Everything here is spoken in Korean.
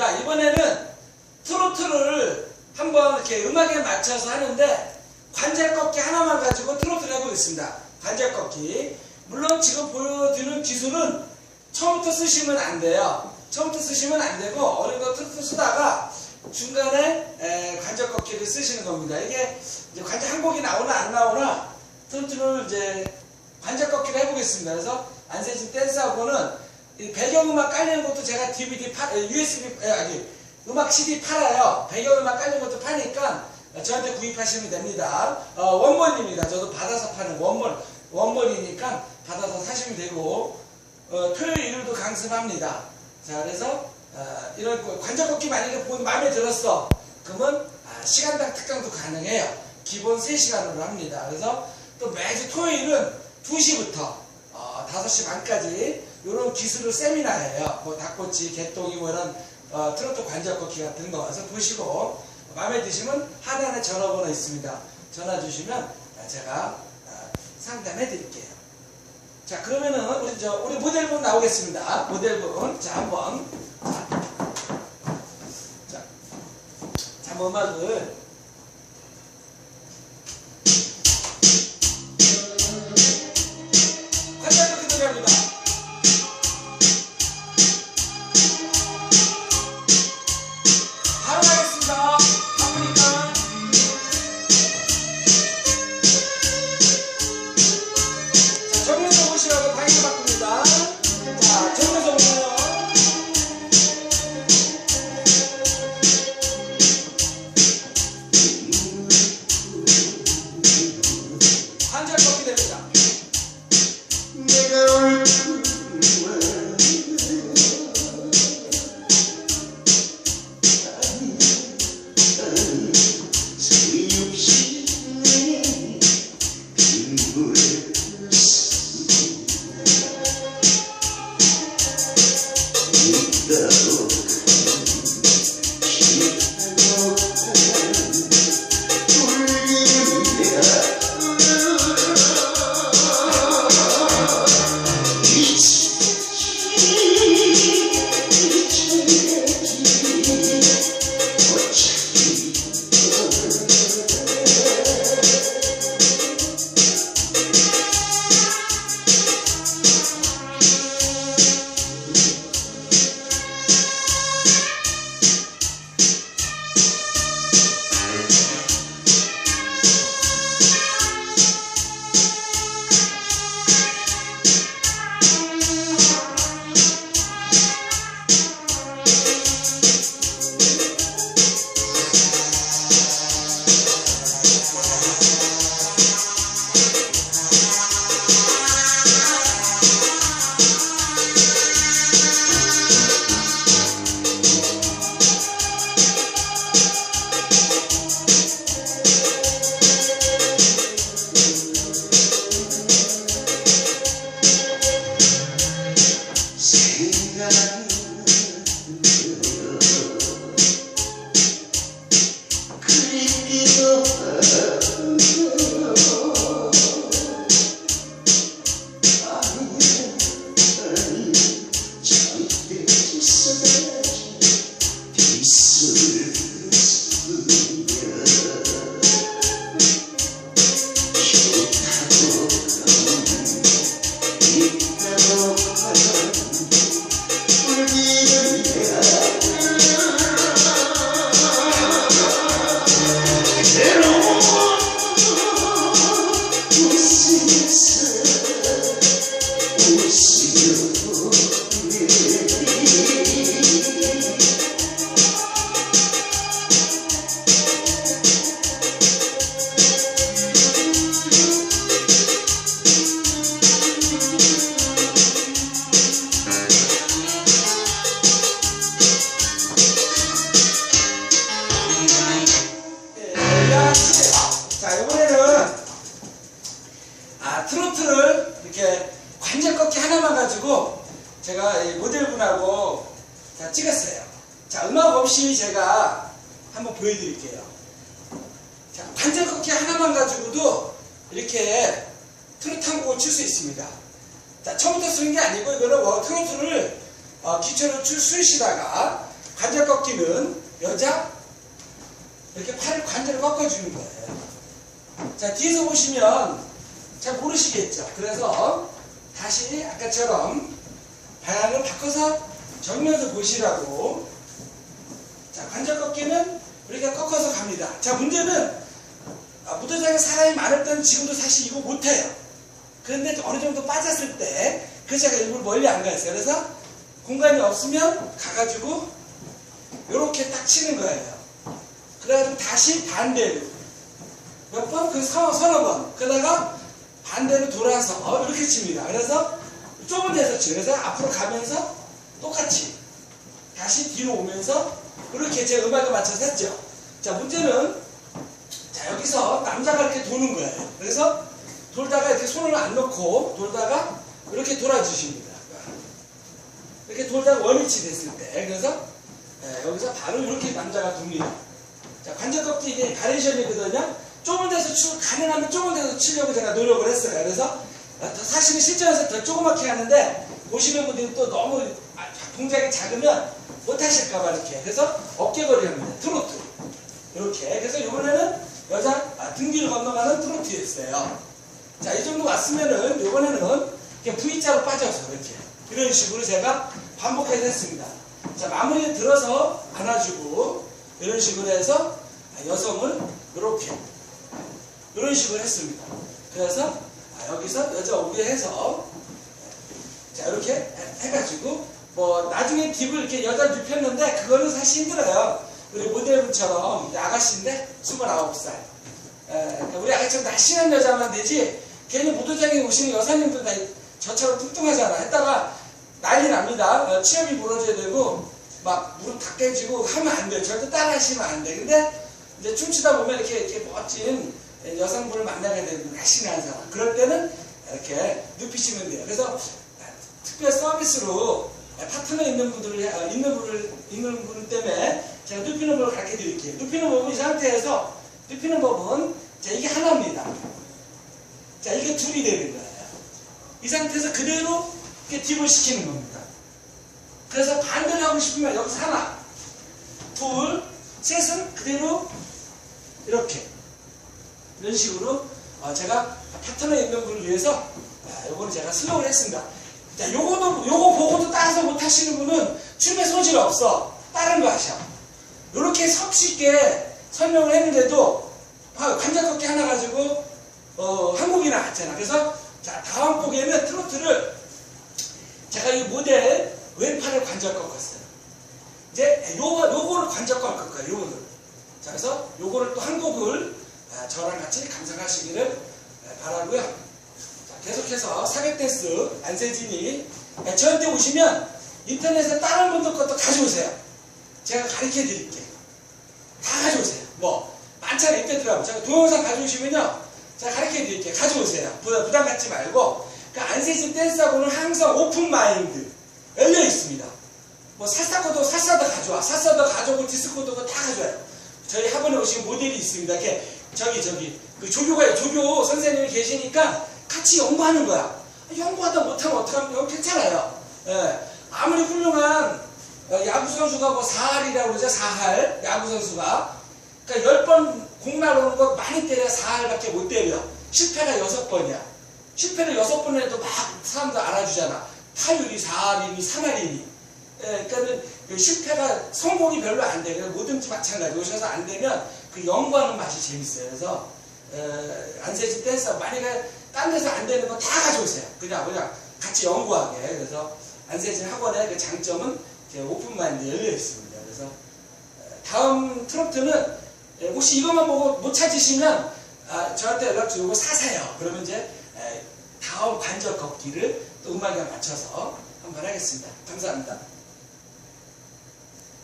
겁니다. 이번에는 트로트를 한번 이렇게 음악에 맞춰서 하는데 관절 꺾기 하나만 가지고 트로트를 해보겠습니다. 관절 꺾기. 물론 지금 보여드리는 기술은 처음부터 쓰시면 안 돼요. 처음부터 쓰시면 안 되고 어느 거 트로트 쓰다가 중간에 에, 관절 꺾기를 쓰시는 겁니다. 이게 관절 한 곡이 나오나 안 나오나 트로트를 이제 관절 꺾기를 해보겠습니다. 그래서 안세진 댄스하고는 이 배경음악 깔리는 것도 제가 DVD 파, 에, USB 에, 아니 음악 CD 팔아요. 배경음악 깔리는 것도 파니까 저한테 구입하시면 됩니다. 어, 원본입니다. 저도 받아서 파는 원본 원본이니까 받아서 사시면 되고 어, 토요일 일요일도 강습합니다. 자 그래서 어, 이런 거- 관절 꺾기 만약에 본 마음에 들었어. 그러면 아, 시간당 특강도 가능해요. 기본 3시간으로 합니다. 그래서 또 매주 토요일은 2시부터 어, 5시 반까지 이런 기술을 세미나예요. 뭐 닭꼬치, 개똥이 뭐 이런 어, 트로트 관절 꺾기 같은 거 와서 보시고 마음에 드시면 하단에 전화번호 있습니다. 전화 주시면 아, 제가 아, 상담해 드릴게요. 자 그러면은 우리 저 우리 모델분 나오겠습니다. 모델분 자 한번 자, 자, 자 한번 음악을 Ooh. 예, 자, 찍었어요. 자, 음악 없이 제가 한번 보여드릴게요. 자, 관절 꺾기 하나만 가지고도 이렇게 트로트 한 곡을 칠수 있습니다. 자, 처음부터 쓰는 게 아니고 이거는 워 트로트를 어, 기초로 출, 쓰시다가 관절 꺾기는 여자 이렇게 팔을 관절을 꺾어주는 거예요. 자, 뒤에서 보시면 잘 모르시겠죠. 그래서 다시 아까처럼 방향을 바꿔서 정면에서 보시라고. 자, 관절 꺾기는 우리가 꺾어서 갑니다. 자, 문제는 아, 무도장에 사람이 많을 때는 지금도 사실 이거 못해요. 그런데 어느 정도 빠졌을 때, 그래서 제가 일부러 멀리 안 가있어요. 그래서 공간이 없으면 가가지고 이렇게 딱 치는 거예요. 그래가지고 다시 반대로 몇 번? 그 서너, 서너 번. 그러다가 반대로 돌아서 어, 이렇게 칩니다. 그래서 좁은 데서 치요. 그래서 앞으로 가면서 똑같이 다시 뒤로 오면서 이렇게 제 음악에 맞춰서 했죠. 자, 문제는 자, 여기서 남자가 이렇게 도는 거예요. 그래서 돌다가 이렇게 손을 안 넣고 돌다가 이렇게 돌아주십니다. 이렇게 돌다가 원위치 됐을 때. 그래서 예, 여기서 바로 이렇게 남자가 돕니다. 자, 관절 꺾기 이게 가레이션이거든요. 좁은 데서 치, 가능하면 좁은 데서 치려고 제가 노력을 했어요. 그래서 사실은 실전에서 더 조그맣게 하는데 보시는 분들이 또 너무 아, 동작이 작으면 못하실까봐 이렇게. 그래서 어깨걸이 합니다. 트로트. 이렇게. 그래서 이번에는 여자 아, 등 뒤를 건너가는 트로트였어요. 자, 이 정도 왔으면은 이번에는 그냥 V자로 빠져서 이렇게. 이런 식으로 제가 반복해서 했습니다. 자, 마무리 들어서 안아주고 이런 식으로 해서 여성을 이렇게 이런 식으로 했습니다. 그래서 아, 여기서 여자 오게 해서 자 이렇게 해- 해가지고 뭐 나중에 딥을 이렇게 여자 눕혔는데 그거는 사실 힘들어요. 우리 모델분처럼 아가씨인데 29살. 에, 우리 아가처럼 날씬한 여자만 되지 괜히 무도장에 오시는 여사님들 다 저처럼 뚱뚱하잖아. 했다가 난리 납니다. 어, 치엽이 무너져야 되고 막 무릎 다 깨지고 하면 안 돼요. 절대 따라 하시면 안 돼. 근데 이제 춤추다 보면 이렇게, 이렇게 멋진 여성분을 만나게 되는 날씬한 사람. 그럴 때는 이렇게 눕히시면 돼요. 그래서 특별 서비스로 파트너 있는 분들을, 어, 있는 분을, 있는 분 때문에 제가 눕히는 법을 가르쳐 드릴게요. 눕히는 법은 이 상태에서 눕히는 법은 자, 이게 하나입니다. 자, 이게 둘이 되는 거예요. 이 상태에서 그대로 이렇게 딥을 시키는 겁니다. 그래서 반대로 하고 싶으면 여기서 하나, 둘, 셋은 그대로 이렇게 이런 식으로 어, 제가 파트너 있는 분을 위해서 아, 요거는 제가 슬로우를 했습니다. 자, 요거도 요거 보고도 따라서 못 하시는 분은 춤에 소질 없어. 다른 거 하셔. 요렇게 쉽게 설명을 했는데도 꺾기 하나 가지고 어, 한국이 나왔잖아. 그래서 자 다음 곡에는 트로트를 제가 이 모델 왼팔을 관절 꺾었어요. 이제 요거 요거를 관절 꺾을 거예요. 요거를. 자 그래서 요거를 또 한 곡을 아, 저랑 같이 감상하시기를 아, 바라고요. 자, 계속해서 사백 댄스 안세진이 아, 저한테 오시면 인터넷에 다른 분들 것도 가져오세요. 제가 가르쳐 드릴게요. 다 가져오세요. 뭐 많잖아요. 이때더라고. 제가 동영상 가져오시면요. 제가 가르쳐 드릴게요. 가져오세요. 부담, 갖지 말고. 그 안세진 댄스하고는 항상 오픈 마인드 열려 있습니다. 뭐 사사코도 사사도 가져와. 사사도 가져오고 디스코도 다 가져와요. 저희 학원에 오시면 모델이 있습니다. 이렇게 저기 저기 그 조교가 조교 선생님이 계시니까 같이 연구하는 거야. 연구하다 못하면 어떡하면 괜찮아요. 예. 아무리 훌륭한 어, 야구 선수가 뭐 4할이라고 그러죠. 4할 야구 선수가 그러니까 10번 공 날오는 거 많이 때려 4할밖에 못 때려. 실패가 6번이야. 실패를 6번 해도 막 사람들 알아주잖아. 타율이 4할이니 3할이니. 예, 그러니까 그 실패가 성공이 별로 안 돼. 그래서 뭐든지 마찬가지. 오셔서 안 되면 그 연구하는 맛이 재밌어요. 그래서 어, 안세지 댄스 만약에 딴 데서 안 되는 거 다 가져오세요. 그냥 그냥 같이 연구하게. 그래서 안세진 학원의 그 장점은 오픈 마인드 열려 있습니다. 그래서 어, 다음 트로트는 예, 혹시 이것만 보고 못 찾으시면 아, 저한테 연락 주고 사세요. 그러면 이제 에, 다음 관절 걷기를 또 음악에 맞춰서 한번 하겠습니다. 감사합니다.